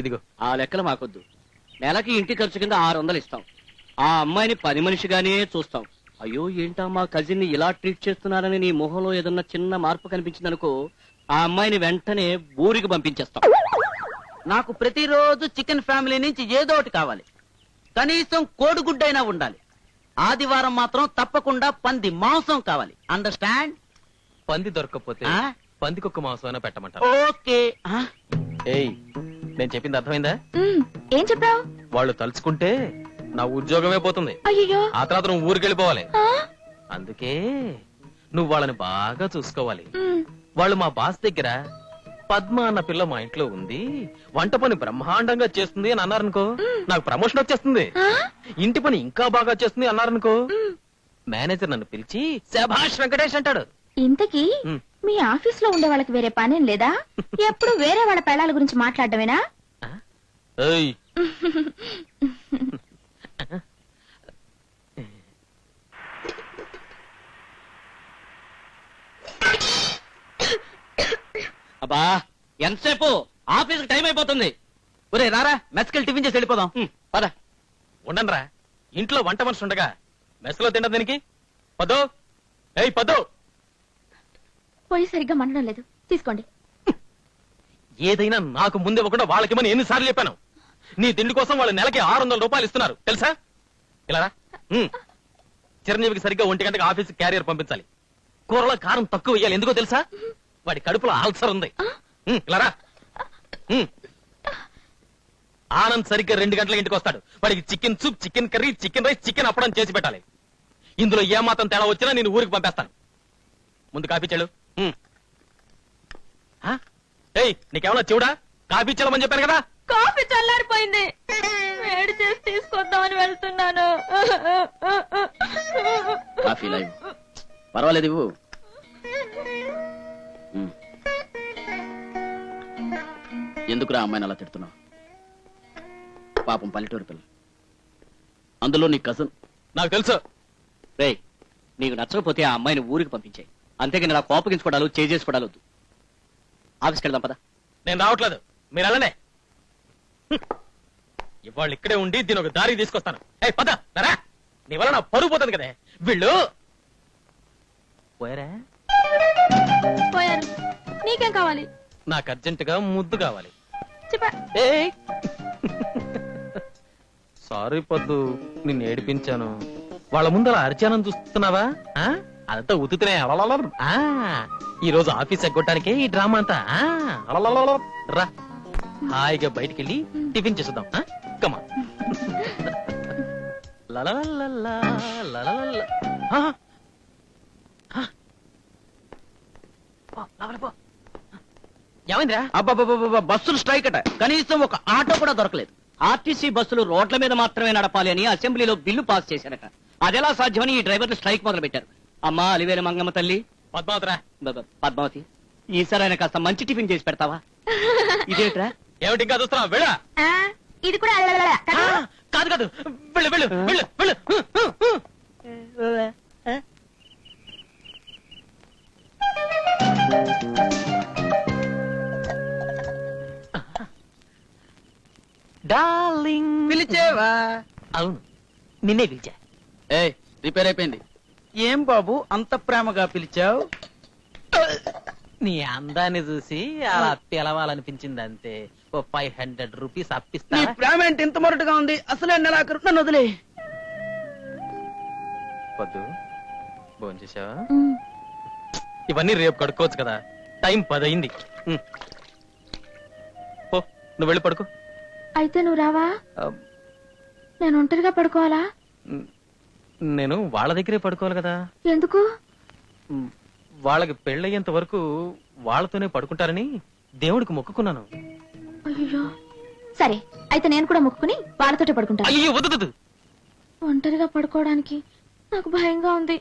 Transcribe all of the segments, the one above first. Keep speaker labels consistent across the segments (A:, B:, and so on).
A: ఇదిగో
B: ఆ లెక్కలు మాకొద్దు. నెలకి ఇంటి ఖర్చు కింద ఆరు వందలు ఇస్తాం. ఆ అమ్మాయిని పని మనిషిగానే చూస్తాం. అయ్యో ఏంటా మా కజిన్ని ఇలా ట్రీట్ చేస్తున్నారని నీ మొహంలో ఏదన్నా చిన్న మార్పు కనిపించిందనుకో ఆ అమ్మాయిని వెంటనే ఊరికి పంపించేస్తాం.
C: నాకు ప్రతిరోజు చికెన్ ఫ్యామిలీ నుంచి ఏదో ఒకటి కావాలి. కనీసం కోడిగుడ్డైనా ఉండాలి. ఆదివారం మాత్రం తప్పకుండా పంది మాంసం కావాలి. అండర్స్టాండ్
A: పంది దొరకకపోతే? పందికొక్క మాంసం అయినా పెట్టమంటారు
C: ఓకే.
A: నేను చెప్పింది అర్థమైందా?
D: ఉమ్, ఏం చెప్పావు?
A: వాళ్ళు తలుచుకుంటే నా ఉద్యోగమే పోతుంది.
D: అయ్యో
A: ఆ తర్వాత నువ్వు ఊరికి వెళ్ళిపోవాలి. అందుకే నువ్వు వాళ్ళని బాగా చూసుకోవాలి. వాళ్ళు మా బాస్ దగ్గర పద్మ అన్న పిల్ల మా ఇంట్లో ఉంది. వంట పని బ్రహ్మాండంగా చేస్తుంది అని అన్నారనుకో నాకు ప్రమోషన్ వచ్చేస్తుంది. ఇంటి పని ఇంకా బాగా చేస్తుంది అన్నారనుకో మేనేజర్ నన్ను పిలిచి శభాష్ వెంకటేష్ అంటాడు.
D: ఇంతకీ
A: ఉమ్.
D: మీ ఆఫీస్లో ఉండే వాళ్ళకి వేరే పనేం లేదా? ఎప్పుడు వేరే వాళ్ళ పెళ్ళాల గురించి మాట్లాడటమేనా?
A: ఏయ్.
B: అబ్బా ఎంతసేపు? ఆఫీస్ టైం అయిపోతుంది.
C: ఒరే రారా మెస్కెళ్ళి టిఫిన్ చేసి వెళ్ళిపోదాం.
B: పద.
A: ఉండండిరా ఇంట్లో వంట మనిషి ఉండగా మెస్లో తినదు దీనికి? పదో? ఏయ్ పదో!
D: పోయి సరిగ్గా మండడం లేదు. తీసుకోండి.
A: ఏదైనా నాకు ముందే ఇవ్వకుండా వాళ్ళకిమని ఎన్నిసార్లు చెప్పాను? నీ తిండి కోసం వాళ్ళు నెలకి ఆరు వందల రూపాయలు ఇస్తున్నారు. తెలుసా? ఇలా. చిరంజీవికి సరిగ్గా ఒంటి గంటకి ఆఫీస్ క్యారియర్ పంపించాలి. కూరలో కారం తక్కువ వేయాలి. ఎందుకో తెలుసా? వాడి కడుపులో ఆల్సర్ ఉంది. ఉమ్, ఇలా రా. ఉమ్. ఆనంద్ సరిగ్గా రెండు గంటల ఇంటికి వస్తాడు. వాడికి chicken soup chicken curry chicken rice chicken అప్పడం చేసి పెట్టాలి. ఇందులో ఏ మాత్రం తేడా వచ్చినా నేను ఊరికి పంపేస్తాను. ముందు కాపీ చెడు ఏయ్ నీకేమన్నా చెవుడా? కాపీ చెల్లమని చెప్పాను కదా.
D: కాఫీ చల్లారిపోయింది. వేడి చేసి తీసుకొద్దామని వెళ్తున్నాను.
B: కాఫీ లైవ్. పర్వాలేదు ఇవ్వు. ఎందుకురా అమ్మాయిని అలా తిడుతున్నావు? పాపం పల్లెటూరు పిల్ల. అందులో నీ కజన్
A: నాకు తెలుసు.
B: రేయ్ నీకు నచ్చకపోతే ఆ అమ్మాయిని ఊరికి పంపించాయి. అంతేగాని ఇలా కోపగించుకోవడాలు చేజేసుకోవడాలు వద్దు. ఆఫీస్కి వెళ్దాం పదా.
A: నేను రావట్లేదు. మీరు హ్మ్. ఇవాళ ఇక్కడే ఉండి దీని ఒక దారి తీసుకొస్తాను. ఏ పద నీ వల్ల నా పరుగు పోతుంది కదే. వీళ్ళు? పోయారా?
D: పోయారు నీకేం కావాలి?
A: నాకు అర్జెంట్గా ముద్దు కావాలి.
D: చెప్పా.
A: సారీ పొద్దు. నిన్ను ఏడిపించాను. వాళ్ళ ముందు అలా అరిచానని చూస్తున్నావా? ఆ? అదంతా ఉతుకునే అలలలల. ఆ ఈ రోజు ఆఫీస్ ఎగ్గొట్టానికే ఈ డ్రామా అంతా. ఆ, రా హాయిగా బయటికి వెళ్ళి టిఫిన్ చేసేద్దాం. కమా ఏమైందిరా?
C: అబ్బబ్బబ్బబ్బ, బస్సులు స్ట్రైక్ అట. కనీసం ఒక ఆటో కూడా దొరకలేదు.
B: ఆర్టీసీ బస్సులు రోడ్ల మీద మాత్రమే నడపాలి అని అసెంబ్లీలో బిల్లు పాస్ చేశారట. అదెలా సాధ్యమని ఈ డ్రైవర్లు స్ట్రైక్ మొదలు పెట్టారు అమ్మా అలివేలు మంగమ్మ తల్లి.
A: పద్మావతిరా.
B: బ- పద్మావతి ఈసారి ఆయన కాస్త మంచి టిఫిన్ చేసి పెడతావా? ఇదేట్రా?
A: ఏమిటి ఇంకా చూస్తున్నావు? వెళ్ళా.
D: ఆ, ఇది కూడా
A: కాదు కాదు. వెళ్ళు వెళ్ళు వెళ్ళు వెళ్ళు. హు, హు, హు. డార్లింగ్.
C: పిలిచేవా?
A: అవును. నిన్నే పిలిచా.
C: ఏ రిపేర్ అయిపోయింది. ఏం బాబు అంత ప్రేమగా పిలిచావు?
A: నీ అందాన్ని చూసి అలా పిలవాలనిపించింది అంతే ఓ ఫైవ్ హండ్రెడ్ రూపీస్
C: నీ
A: అప్పిస్తా
C: ప్రేమ ఏంటి ఇంత మొరటుగా ఉంది? అసలే నెలాఖరు. నన్ను వదిలే.
A: వద్దు. భోంచేసావా ఇవన్నీ రేపు కడుక్కోవచ్చు కదా. టైం పదయింది. పో నువ్వు వెళ్ళి పడుకో.
D: అయితే నువ్వు రావా? నేను ఒంటరిగా పడుకోవాలా?
A: నేను వాళ్ళ దగ్గరే పడుకోవాలి కదా.
D: ఎందుకు?
A: వాళ్ళకి పెళ్ళయ్యేంత వరకు వాళ్ళతోనే పడుకుంటారని దేవుడికి మొక్కుకున్నాను.
D: అయ్యో సరే అయితే నేను కూడా మొక్కుకుని వాళ్ళతోటే పడుకుంటాను
A: అయ్యో వద్దు.
D: ఒంటరిగా పడుకోవడానికి నాకు భయంగా ఉంది.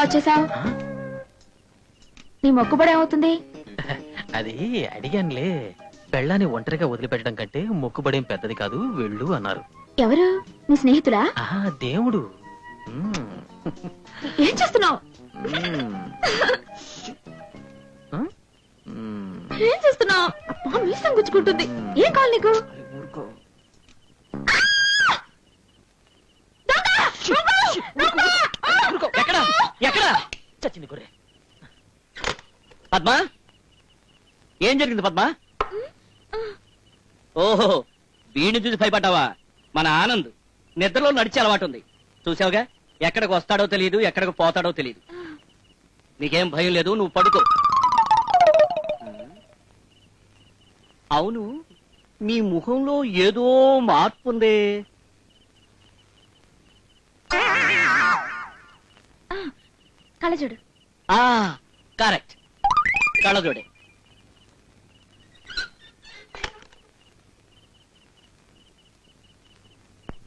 D: ఇలా వచ్చేసావు నీ మొక్కుబడి ఏమవుతుంది?
A: అది అడిగానులే. పెళ్ళాన్ని ఒంటరిగా వదిలిపెట్టడం కంటే మొక్కుబడేం పెద్దది కాదు వెళ్ళు అన్నారు.
D: ఎవరు? నీ స్నేహితులా
A: ఆ దేవుడు. మ్మ్.
D: ఏం చేస్తున్నావు?
A: మ్మ్. ఆ? మ్మ్.
D: ఏం చేస్తున్నావు? మీసం గుచ్చుకుంటుంది. ఏం కావాలి నీకు
A: ఊరుకో.
B: ఎక్కడ ఎక్కడ
A: చచ్చింది గొర్రె
B: పద్మా? ఏం జరిగింది పద్మా? ఓహో వీడిని చూసి భయపడ్డావా? మన ఆనంద్ నిద్రలో నడిచే అలవాటు ఉంది. చూసావుగా? ఎక్కడికి వస్తాడో తెలియదు ఎక్కడికి పోతాడో తెలియదు. నీకేం భయం లేదు నువ్వు పడుకో. అవును నీ ముఖంలో ఏదో మార్పు ఉంది.
D: కళ్ళజోడు
B: ఆ కరెక్ట్. కళ్ళజోడే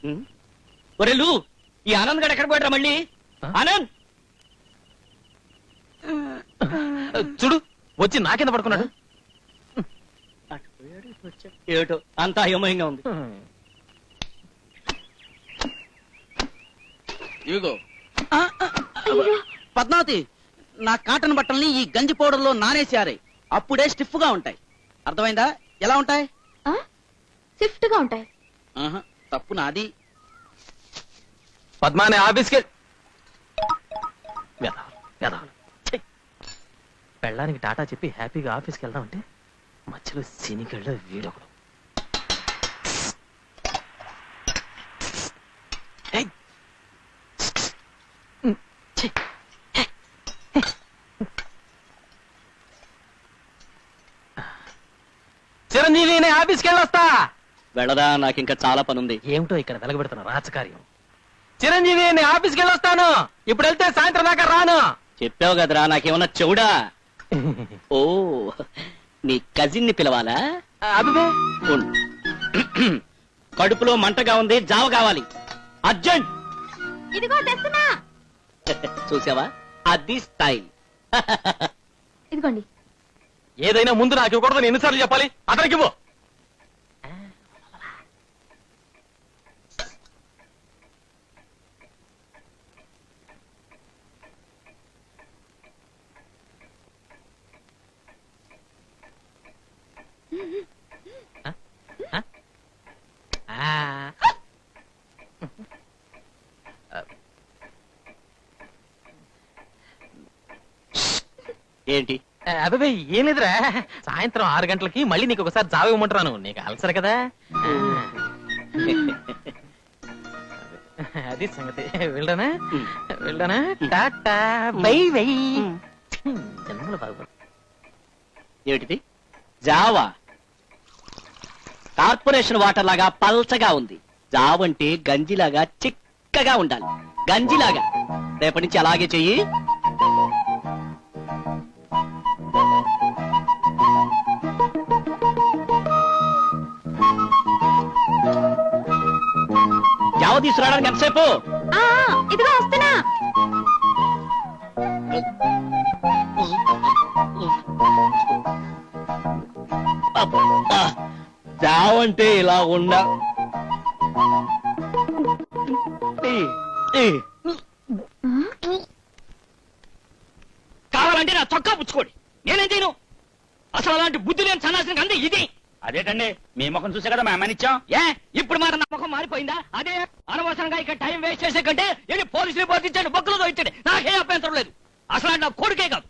B: ఉమ్. ఒరే లూ ఈ ఆనంద్ గడు ఎక్కడ పోయాడు మళ్ళీ? ఆనంద్!
A: చూడు వచ్చి నా కింద పడుకున్నాడు.
B: ఏటో అంతా అయోమయంగా ఉంది.
C: ఇదిగో పద్మావతి! నా కాటన్ బట్టల్ని ఈ గంజి పౌడర్లో నానేసారే అప్పుడే స్టిఫ్గా ఉంటాయి అర్థమైందా ఎలా ఉంటాయి
D: ఆ? స్విఫ్ట్గా ఉంటాయి
C: ఆహా, తప్పు నాది
A: పద్మానే ఆఫీస్కి వెదవలు, వెదవలు. ఛీ. పెళ్ళానికి టాటా చెప్పి హ్యాపీగా ఆఫీస్కి వెళ్దామంటే మధ్యలో సినికళ్ళ వీడొకడు ఏయ్. ఛీ. చిరంజీవి నేను ఆఫీస్కి వెళ్ళొస్తా
B: వెళ్ళదా? నాకు ఇంకా చాలా పని ఉంది
A: ఏమిటో ఇక్కడ వెలగబెడుతున్న రాజకార్యం చిరంజీవి నేను ఆఫీస్కి వెళ్ళొస్తాను. ఇప్పుడు వెళ్తే సాయంత్రం దాకా రాను.
B: చెప్పావు కదరా నాకేమన్నా చెవుడా? ఓ నీ కజిన్ని పిలవాలా
A: అభిబే
B: ఉండు. కడుపులో మంటగా ఉంది జావ కావాలి. అర్జెంట్!
D: ఇదిగో తెస్తున్నా.
B: చూసావా? అది స్టైల్.
D: ఇదిగోండి.
A: ఏదైనా ముందు నాకు ఇవ్వకూడదని ఎన్నిసార్లు చెప్పాలి? అతనికి ఇవ్వు.
B: ఏంటి?
A: అబ్బాయి ఏం లేదురా. సాయంత్రం ఆరు గంటలకి మళ్ళీ నీకు ఒకసారి జావ ఇవ్వమంటున్నాను. నీకు అలసరు కదా? అది సంగతి. వెళ్ళానా? వెళ్ళానా? Tata bye bye. జన్మలో బాగుపడు
B: ఏమిటిది? జావా? కార్పొరేషన్ వాటర్ లాగా పల్చగా ఉంది. జావంటే గంజిలాగా చిక్కగా ఉండాలి. గంజిలాగా. రేపటి నుంచి అలాగే చెయ్యి. జావ తీసుకురావడానికి ఎంతసేపు?
D: ఇదిగో వస్తున్నా.
B: జావ అంటే ఇలా ఉండ. కావాలంటే నా చొక్కా పుచ్చుకోండి. నేనేం చేయను? అసలు అలాంటి బుద్ధి లేని సన్నాసిన అంది ఇది.
E: అదేటండి? మీ ముఖం చూసే కదా మేము అమ్మనిచ్చాం
B: ఏ? ఇప్పుడు మాట నా ముఖం మారిపోయిందా? అదే అనవసరంగా ఇక్కడ టైం వేస్ట్ చేసే కంటే వెళ్ళి పోలీసు రిపోర్ట్ ఇచ్చాడు బొక్కులతో ఇచ్చాడు నాకే అభ్యంతరం లేదు. అసలు నా కొడుకే కాదు.